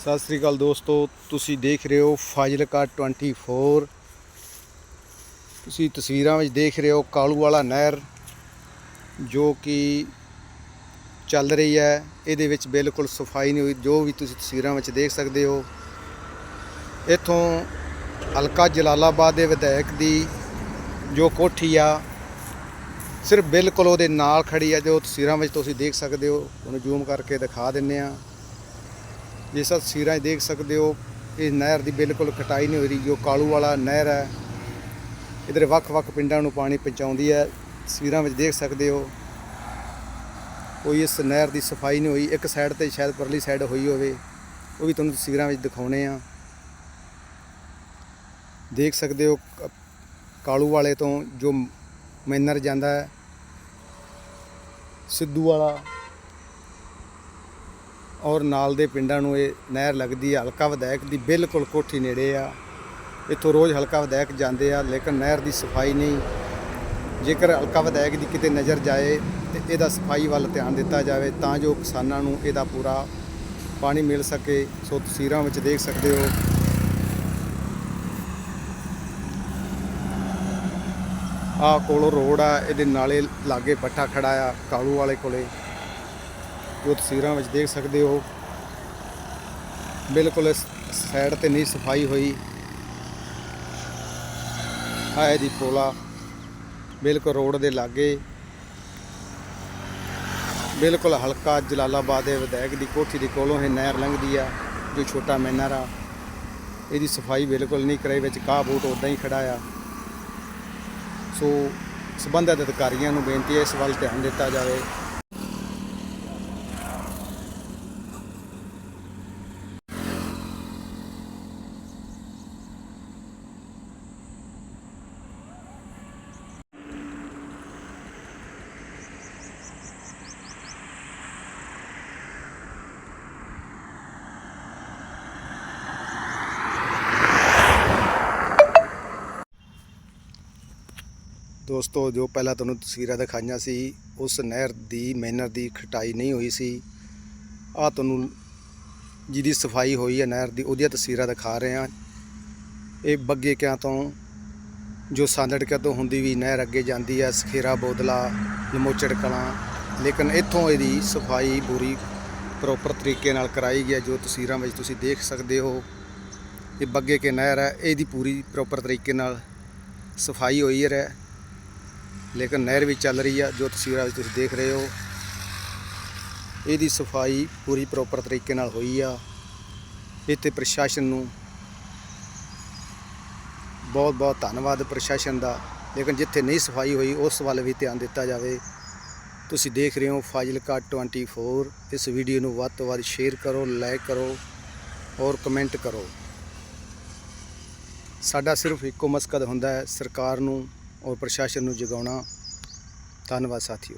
ਸਤਿ ਸ੍ਰੀ ਅਕਾਲ ਦੋਸਤੋ, ਤੁਸੀਂ ਦੇਖ ਰਹੇ ਹੋ ਫਾਜ਼ਿਲਕਾ 24 ਤੁਸੀਂ ਤਸਵੀਰਾਂ ਵਿੱਚ ਦੇਖ ਰਹੇ ਹੋ ਕਾਲੂ ਵਾਲਾ ਨਹਿਰ, ਜੋ ਕਿ ਚੱਲ ਰਹੀ ਹੈ। ਇਹਦੇ ਵਿੱਚ ਬਿਲਕੁਲ ਸਫ਼ਾਈ ਨਹੀਂ ਹੋਈ, ਜੋ ਵੀ ਤੁਸੀਂ ਤਸਵੀਰਾਂ ਵਿੱਚ ਦੇਖ ਸਕਦੇ ਹੋ। ਇੱਥੋਂ ਹਲਕਾ ਜਲਾਲਾਬਾਦ ਦੇ ਵਿਧਾਇਕ ਦੀ ਜੋ ਕੋਠੀ ਆ, ਸਿਰਫ ਬਿਲਕੁਲ ਉਹਦੇ ਨਾਲ ਖੜੀ ਆ, ਜੋ ਤਸਵੀਰਾਂ ਵਿੱਚ ਤੁਸੀਂ ਦੇਖ ਸਕਦੇ ਹੋ। ਉਹਨੂੰ ਜ਼ੂਮ ਕਰਕੇ ਦਿਖਾ ਦਿੰਨੇ ਆ ਜਿਸ ਤਰ੍ਹਾਂ ਤਸਵੀਰਾਂ 'ਚ ਦੇਖ ਸਕਦੇ ਹੋ, ਇਹ ਨਹਿਰ ਦੀ ਬਿਲਕੁਲ ਕਟਾਈ ਨਹੀਂ ਹੋ ਰਹੀ, ਜੋ ਕਾਲੂ ਵਾਲਾ ਨਹਿਰ ਹੈ, ਇਧਰ ਵੱਖ-ਵੱਖ ਪਿੰਡਾਂ ਨੂੰ ਪਾਣੀ ਪਹੁੰਚਾਉਂਦੀ ਹੈ ਤਸਵੀਰਾਂ ਵਿੱਚ ਦੇਖ ਸਕਦੇ ਹੋ। ਕੋਈ ਇਸ ਨਹਿਰ ਦੀ ਸਫ਼ਾਈ ਨਹੀਂ ਹੋਈ, ਇੱਕ ਸਾਈਡ ਤੇ ਸ਼ਾਇਦ ਪਰਲੀ ਸਾਈਡ ਹੋਈ ਹੋਵੇ, ਉਹ ਵੀ ਤੁਹਾਨੂੰ ਤਸਵੀਰਾਂ ਵਿੱਚ ਦਿਖਾਉਣੇ ਆ। ਦੇਖ ਸਕਦੇ ਹੋ ਕ- ਕਾਲੂ ਵਾਲੇ ਤੋਂ ਜੋ ਮੈਨਰ ਜਾਂਦਾ ਹੈ, ਸਿੱਧੂ ਵਾਲਾ ਔਰ ਨਾਲ ਦੇ ਪਿੰਡਾਂ ਨੂੰ ਇਹ ਨਹਿਰ ਲੱਗਦੀ ਹੈ ਹਲਕਾ ਵਿਧਾਇਕ ਦੀ ਬਿਲਕੁਲ ਕੋਠੀ ਨੇੜੇ ਆ। ਇੱਥੋਂ ਰੋਜ਼ ਹਲਕਾ ਵਿਧਾਇਕ ਜਾਂਦੇ ਆ, ਲੇਕਿਨ ਨਹਿਰ ਦੀ ਸਫ਼ਾਈ ਨਹੀਂ। ਜੇਕਰ ਹਲਕਾ ਵਿਧਾਇਕ ਦੀ ਕਿਤੇ ਨਜ਼ਰ ਜਾਏ ਤੇ ਇਹਦਾ ਸਫ਼ਾਈ ਵੱਲ ਧਿਆਨ ਦਿੱਤਾ ਜਾਵੇ, ਤਾਂ ਜੋ ਕਿਸਾਨਾਂ ਨੂੰ ਇਹਦਾ ਪੂਰਾ ਪਾਣੀ ਮਿਲ ਸਕੇ। ਸੋ ਤਸਵੀਰਾਂ ਵਿੱਚ ਦੇਖ ਸਕਦੇ ਹੋ। ਆਹ ਕੋਲੋਂ ਰੋਡ ਆ, ਇਹਦੇ ਨਾਲੇ ਲਾਗੇ ਪੱਠਾ ਖੜਾ ਆ ਕਾਲੂ ਵਾਲੇ ਕੋਲੇ। ਜੋ ਤਸਵੀਰਾਂ ਵਿੱਚ ਦੇਖ ਸਕਦੇ ਹੋ, ਬਿਲਕੁਲ ਇਸ ਸਾਈਡ ਤੇ ਨਹੀਂ ਸਫ਼ਾਈ ਹੋਈ। ਆ ਇਹਦੀ ਪੋਲਾ, ਬਿਲਕੁਲ ਰੋਡ ਦੇ ਲਾਗੇ। ਬਿਲਕੁਲ ਹਲਕਾ ਜਲਾਲਾਬਾਦ ਦੇ ਵਿਧਾਇਕ ਦੀ ਕੋਠੀ ਦੇ ਕੋਲੋਂ ਇਹ ਨਹਿਰ ਲੰਘਦੀ ਆ, ਜੋ ਛੋਟਾ ਮੈਨਰ ਆ। ਇਹਦੀ ਸਫ਼ਾਈ ਬਿਲਕੁਲ ਨਹੀਂ ਕਰਾਈ, ਵਿੱਚ ਕਾਹ ਬੂਟ ਉਦਾਂ ਹੀ ਖੜਾ ਆ। ਸੋ ਸਬੰਧਤ ਅਧਿਕਾਰੀਆਂ ਨੂੰ ਬੇਨਤੀ ਹੈ, ਇਸ ਵੱਲ ਧਿਆਨ ਦਿੱਤਾ ਜਾਵੇ। ਦੋਸਤੋ, ਜੋ ਪਹਿਲਾਂ ਤੁਹਾਨੂੰ ਤਸਵੀਰਾਂ ਦਿਖਾਈਆਂ ਸੀ, ਉਸ ਨਹਿਰ ਦੀ ਮੈਨਰ ਦੀ ਖਟਾਈ ਨਹੀਂ ਹੋਈ ਸੀ। ਆ ਤੁਹਾਨੂੰ ਜਿਹਦੀ ਸਫ਼ਾਈ ਹੋਈ ਹੈ ਨਹਿਰ ਦੀ, ਉਹਦੀਆਂ ਤਸਵੀਰਾਂ ਦਿਖਾ ਰਹੇ ਹਾਂ। ਇਹ ਬੱਗੇ ਕਿਆਂ ਤੋਂ, ਜੋ ਸਾਂਦੜਕਿਆਂ ਤੋਂ ਹੁੰਦੀ ਵੀ ਨਹਿਰ ਅੱਗੇ ਜਾਂਦੀ ਹੈ, ਸਖੇਰਾ, ਬੋਦਲਾ, ਲਮੋਚੜ ਕਲਾਂ। ਲੇਕਿਨ ਇੱਥੋਂ ਇਹਦੀ ਸਫ਼ਾਈ ਪੂਰੀ ਪ੍ਰੋਪਰ ਤਰੀਕੇ ਨਾਲ ਕਰਾਈ ਗਈ ਹੈ, ਜੋ ਤਸਵੀਰਾਂ ਵਿੱਚ ਤੁਸੀਂ ਦੇਖ ਸਕਦੇ ਹੋ। ਇਹ ਬੱਗੇ ਕੇ ਨਹਿਰ ਹੈ, ਇਹਦੀ ਪੂਰੀ ਪ੍ਰੋਪਰ ਤਰੀਕੇ ਨਾਲ ਸਫ਼ਾਈ ਹੋਈ ਹੈ। ਲੇਕਿਨ ਨਹਿਰ ਵੀ ਚੱਲ ਰਹੀ ਆ, ਜੋ ਤਸਵੀਰਾਂ ਵਿੱਚ ਤੁਸੀਂ ਦੇਖ ਰਹੇ ਹੋ। ਇਹਦੀ ਸਫ਼ਾਈ ਪੂਰੀ ਪ੍ਰੋਪਰ ਤਰੀਕੇ ਨਾਲ ਹੋਈ ਆ। ਇੱਥੇ ਪ੍ਰਸ਼ਾਸਨ ਨੂੰ ਬਹੁਤ ਬਹੁਤ ਧੰਨਵਾਦ ਪ੍ਰਸ਼ਾਸਨ ਦਾ। ਲੇਕਿਨ ਜਿੱਥੇ ਨਹੀਂ ਸਫ਼ਾਈ ਹੋਈ, ਉਸ ਵੱਲ ਵੀ ਧਿਆਨ ਦਿੱਤਾ ਜਾਵੇ। ਤੁਸੀਂ ਦੇਖ ਰਹੇ ਹੋ ਫਾਜ਼ਿਲਕਾ 24 ਇਸ ਵੀਡੀਓ ਨੂੰ ਵੱਧ ਤੋਂ ਵੱਧ ਸ਼ੇਅਰ ਕਰੋ ਲਾਈਕ ਕਰੋ ਔਰ ਕਮੈਂਟ ਕਰੋ। ਸਾਡਾ ਸਿਰਫ ਇੱਕੋ ਮਕਸਦ ਹੁੰਦਾ ਹੈ ਸਰਕਾਰ ਨੂੰ ਔਰ ਪ੍ਰਸ਼ਾਸਨ ਨੂੰ ਜਗਾਉਣਾ ਧੰਨਵਾਦ ਸਾਥੀਓ।